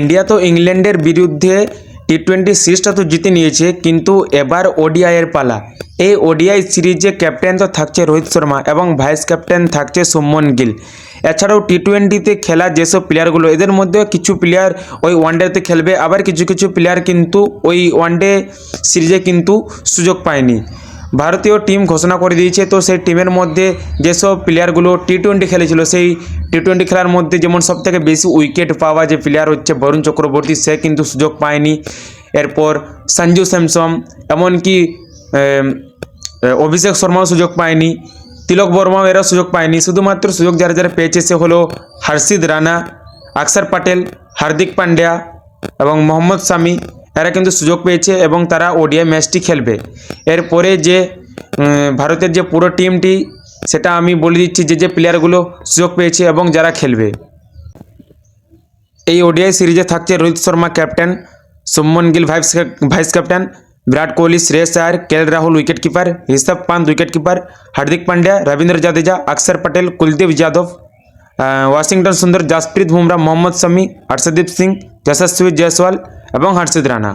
India তো ইংল্যান্ডের বিরুদ্ধে টি টোয়েন্টি সিরিজটা তো জিতে নিয়েছে, কিন্তু এবার ওডিআইয়ের পালা। এই ওডিআই সিরিজে ক্যাপ্টেন তো থাকছে রোহিত শর্মা এবং ভাইস ক্যাপ্টেন থাকছে সুমন গিল। এছাড়াও টি টোয়েন্টিতে খেলা যেসব প্লেয়ারগুলো, এদের মধ্যে কিছু প্লেয়ার ওই ওয়ানডেতে খেলবে, আবার কিছু কিছু প্লেয়ার কিন্তু ওই ওয়ানডে সিরিজে কিন্তু সুযোগ পায়নি। ভারতীয় টিম ঘোষণা করে দিয়েছে। তো সেই টিমের মধ্যে যেসব প্লেয়ারগুলো টি টোয়েন্টি খেলেছিল, সেই টি টোয়েন্টি খেলার মধ্যে যেমন সবথেকে বেশি উইকেট পাওয়া যে প্লেয়ার হচ্ছে বরুণ চক্রবর্তী, সে কিন্তু সুযোগ পায়নি। এরপর সঞ্জু স্যামসম এমনকি অভিষেক শর্মাও সুযোগ পায়নি। তিলক বর্মাও এরা সুযোগ পায়নি। শুধুমাত্র সুযোগ যারা যারা পেয়েছে, সে হলো হর্ষিদ রানা অক্ষর পটেল, হার্দিক পান্ডিয়া এবং মোহাম্মদ শামি। এরা কিন্তু সুযোগ পেয়েছে এবং তারা ওডিআই ম্যাচটি খেলবে। এরপরে যে ভারতের যে পুরো টিমটি, সেটা আমি বলে দিচ্ছি যে যে প্লেয়ারগুলো সুযোগ পেয়েছে এবং যারা খেলবে। এই ওডিআই সিরিজে থাকছে Rohit Sharma captain Shubman Gill vice vice captain Virat Kohli, Shreyas Iyer, K Rahul wicket keeper Rishabh Pant wicket keeper Hardik Pandya, Ravindra Jadeja Axar Patel, Kuldeep Yadav Washington সুন্দর, জাসপ্রীত বুমরা, মোহাম্মদ শামি হর্ষদীপ সিং, যশস্বী জয়সওয়াল এবং হর্ষিদ রানা